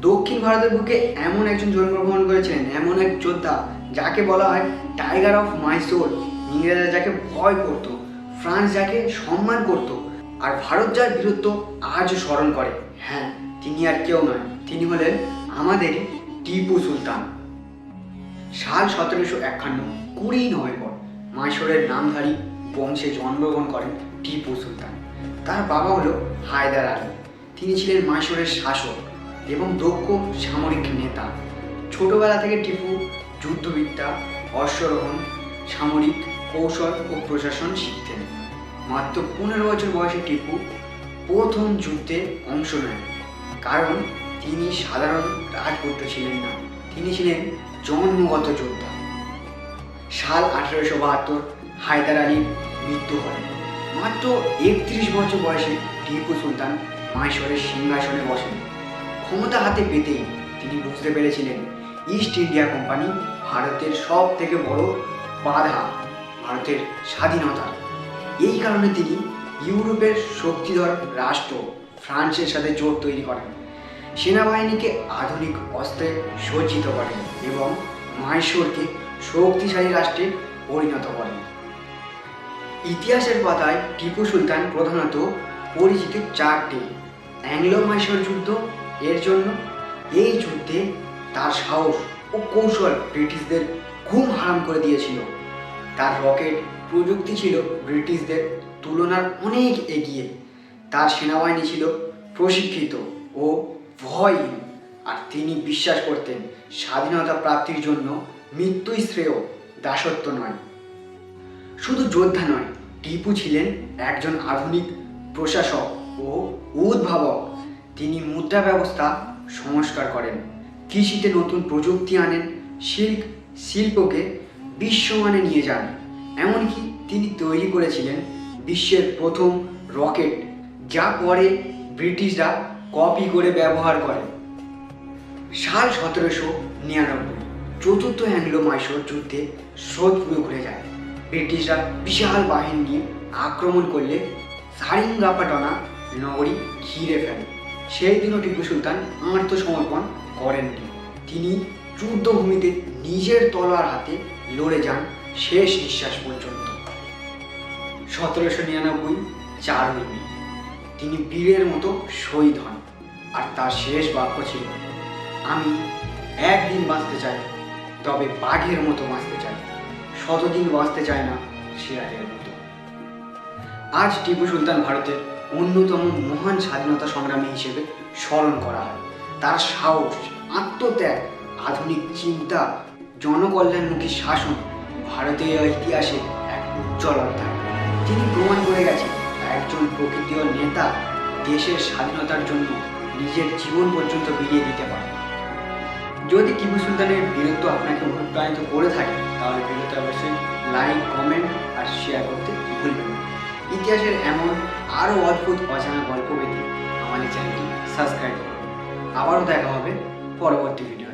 দক্ষিণ ভারতের বুকে এমন একজন জন্মগ্রহণ করেছিলেন, এমন এক যোদ্ধা যাকে বলা হয় টাইগার অফ মাইসোর ইংরেজরা যাকে ভয় করত, ফ্রান্স যাকে সম্মান করত, আর ভারত যার বীরত্ব আজও স্মরণ করে। হ্যাঁ তিনি আর কেউ নয়, তিনি হলেন আমাদের টিপু সুলতান। সাল সতেরোশো একান্ন, কুড়ি নভেম্বর, মাইসোরের নামধারী বংশে জন্মগ্রহণ করেন টিপু সুলতান। তার বাবা হলো হায়দার আলী। তিনি ছিলেন মাইসোরের শাসক। এবং দক্ষ সামরিক নেতা। ছোটবেলা থেকে টিপু, যুদ্ধবিদ্যা, অশ্বরোহণ, সামরিক কৌশল ও প্রশাসন শিখতেন। মাত্র পনেরো বছর বয়সে টিপু প্রথম যুদ্ধে অংশ নেন, কারণ তিনি সাধারণ রাজপুত্র ছিলেন না। তিনি ছিলেন জন্মগত যোদ্ধা। সাল আঠেরোশো বাহাত্তর হায়দার আলীর মৃত্যু হয়। মাত্র একত্রিশ বছর বয়সে টিপু সুলতান মাইশোরের সিংহাসনে বসেন। ক্ষমতা হাতে পেতেই তিনি বুঝতে পেরেছিলেন ইস্ট ইন্ডিয়া কোম্পানি ভারতের সব থেকে বড় বাধা ভারতের স্বাধীনতা। এই কারণে তিনি ইউরোপের শক্তিধর রাষ্ট্র ফ্রান্সের সাথে জোট তৈরি করেন। সেনাবাহিনীকে আধুনিক অস্ত্রে সজ্জিত করেন এবং মাইশোরকে শক্তিশালী রাষ্ট্রে পরিণত করেন। ইতিহাসের পাতায় টিপু সুলতান প্রধানত পরিচিত চারটি অ্যাংলো মাইশোর যুদ্ধ এর জন্য এই যুদ্ধে তার সাহস ও কৌশল ব্রিটিশদের ঘুম হারাম করে দিয়েছিল। তার রকেট প্রযুক্তি ছিল ব্রিটিশদের তুলনার অনেক এগিয়ে। তার সেনাবাহিনী ছিল প্রশিক্ষিত ও ভয়হীন, আর তিনি বিশ্বাস করতেন স্বাধীনতা প্রাপ্তির জন্য মৃত্যুই শ্রেয় দাসত্ব নয়। শুধু যোদ্ধা নয়, টিপু ছিলেন একজন আধুনিক প্রশাসক ও উদ্ভাবক। তিনি মুদ্রা ব্যবস্থা সংস্কার করেন। কৃষিতে নতুন প্রযুক্তি আনেন, শিল্প, শিল্পকে বিশ্বমানে নিয়ে যান। এমনকি তিনি তৈরি করেছিলেন বিশ্বের প্রথম রকেট, যা পরে ব্রিটিশরা কপি করে ব্যবহার করে। সাল সতেরোশো নিরানব্বই, চতুর্থ অ্যাংলো মাইশোর যুদ্ধে স্রোত পুরো ঘুরে যায়। ব্রিটিশরা বিশাল বাহিনী নিয়ে আক্রমণ করলে সারিঙ্গাপাটনা নগরী ঘিরে ফেলে। সেই দিনও টিপু সুলতান আত্মসমর্পণ করেননি। তিনি যুদ্ধভূমিতে নিজের তলোয়ার হাতে লড়ে যান শেষ নিঃশ্বাস পর্যন্ত। সতেরোশো নিরানব্বই চারই মে তিনি বীরের মতো শহীদ হন। আর তার শেষ বাক্য ছিল, আমি একদিন বাঁচতে চাই, তবে বাঘের মতো বাঁচতে চাই। শতদিন বাঁচতে চায় না শিয়ালের মতো। আজ টিপু সুলতান ভারতের অন্যতম মহান স্বাধীনতা সংগ্রামী হিসেবে স্মরণ করা হয়। তার সাহস, আত্মত্যাগ, আধুনিক চিন্তা, জনকল্যাণমুখী শাসন ভারতীয় ইতিহাসে এক উজ্জ্বল অধ্যায়। তিনি প্রমাণ করে গেছেন, একজন প্রকৃতীয় নেতা দেশের স্বাধীনতার জন্য নিজের জীবন পর্যন্ত বিলিয়ে দিতে পারে। যদি টিপু সুলতানের বীরত্ব আপনাকে অনুপ্রাণিত করে থাকে, তাহলে ভিডিওতে অবশ্যই লাইক কমেন্ট আর শেয়ার করতে ভুলবেন না। ইতিহাসের এমন আরও অদ্ভুত, অজানা গল্প পেতে আমাদের চ্যানেলটি সাবস্ক্রাইব করুন। আবারও দেখা হবে পরবর্তী ভিডিও